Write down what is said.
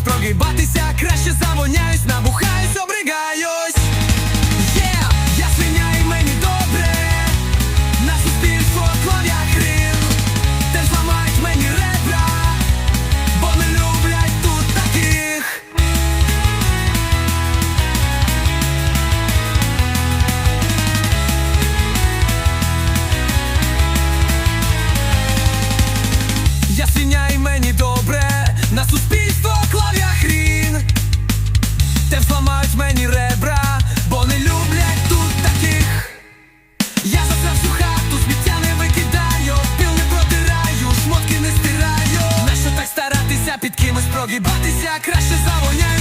строгий батися те мені ребра, бо не люблять тут таких. Я засрав всю хату, сміття не викидаю, піл не протираю, шмотки не стираю. Нащо так старатися, під кимось прогибатися, краще завоняю